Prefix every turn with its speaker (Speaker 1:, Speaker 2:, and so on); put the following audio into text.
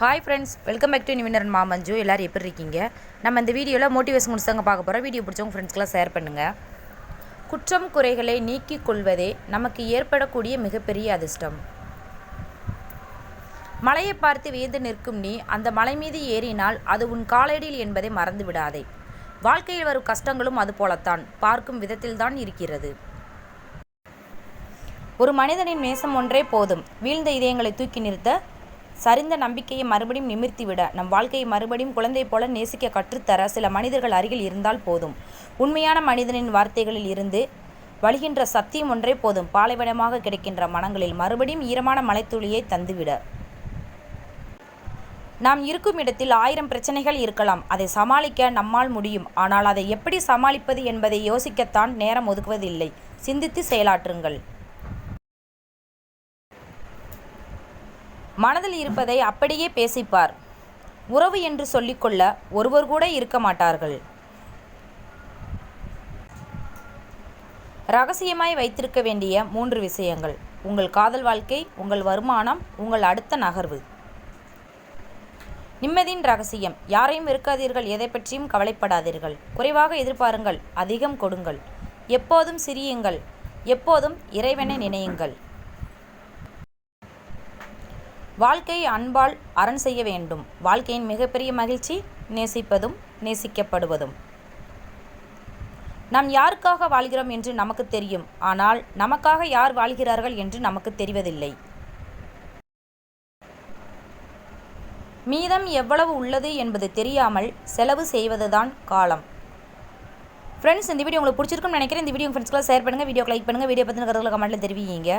Speaker 1: Hi friends welcome back to நிவினர் மாமஞ்சு எல்லோரும் எப்படி இருக்கீங்க? நம்ம இந்த வீடியோவில் மோட்டிவேஷன் முடிச்சவங்க பார்க்க போகிறோம் வீடியோ பிடிச்சவங்க ஃப்ரெண்ட்ஸ்க்கெலாம் ஷேர் பண்ணுங்கள் குற்றம் குறைகளை நீக்கிக் கொள்வதே நமக்கு ஏற்படக்கூடிய மிகப்பெரிய அதிர்ஷ்டம். மலையை பார்த்து வியந்து நிற்கும் நீ அந்த மலை மீது ஏறினால் அது உன் காலடியில் என்பதை மறந்து விடாதே. வாழ்க்கையில் வரும் கஷ்டங்களும் அது போலத்தான். பார்க்கும் விதத்தில்தான் இருக்கிறது. ஒரு மனிதனின் நேசம் ஒன்றே போதும். வீழ்ந்த இதயங்களை தூக்கி நிறுத்த சரிந்த நம்பிக்கையை மறுபடியும் நிமிர்த்திவிட நம் வாழ்க்கையை மறுபடியும் குழந்தை போல நேசிக்க கற்றுத்தர சில மனிதர்கள் அருகில் இருந்தால் போதும். உண்மையான மனிதனின் வார்த்தைகளில் இருந்து வழிகின்ற சத்தியம் ஒன்றே போதும். பாலைவனமாக கிடைக்கின்ற மனங்களில் மறுபடியும் ஈரமான மலைத்துளியை தந்துவிட. நாம் இருக்கும் இடத்தில் ஆயிரம் பிரச்சனைகள் இருக்கலாம். அதை சமாளிக்க நம்மால் முடியும். ஆனால் அதை எப்படி சமாளிப்பது என்பதை யோசிக்கத்தான் நேரம் ஒதுக்குவதில்லை. சிந்தித்து செயலாற்றுங்கள். மனதில் இருப்பதை அப்படியே பேசிப்பார். உறவு என்று சொல்லிக்கொள்ள ஒருவர் கூட இருக்க மாட்டார்கள். ரகசியமாய் வைத்திருக்க வேண்டிய மூன்று விஷயங்கள். உங்கள் காதல் வாழ்க்கை உங்கள் வருமானம் உங்கள் அடுத்த நகர்வு. நிம்மதியின் ரகசியம். யாரையும் இருக்காதீர்கள் எதை பற்றியும் கவலைப்படாதீர்கள். குறைவாக எதிர்பாருங்கள் அதிகம் கொடுங்கள். எப்போதும் சிரியுங்கள் எப்போதும் இறைவனை நினையுங்கள். வாழ்க்கை அன்பால் அரண் செய்ய வேண்டும். வாழ்க்கையின் மிகப்பெரிய மகிழ்ச்சி நேசிப்பதும் நேசிக்கப்படுவதும். நாம் யாருக்காக வாழ்கிறோம் என்று நமக்கு தெரியும். ஆனால் நமக்காக யார் வாழ்கிறார்கள் என்று நமக்கு தெரிவதில்லை. மீதம் எவ்வளவு உள்ளது என்பது தெரியாமல் செலவு செய்வதுதான் காலம். ஃப்ரெண்ட்ஸ் இந்த வீடியோ உங்களுக்கு பிடிச்சிருக்குன்னு நினைக்கிறேன். இந்த வீடியோ ஃப்ரெண்ட்ஸ்க்குலாம் ஷேர் பண்ணுங்கள் வீடியோ லைக் பண்ணுங்கள் வீடியோ பற்றின கருத்துக்களை கமெண்ட்டில் தெரிவிங்க.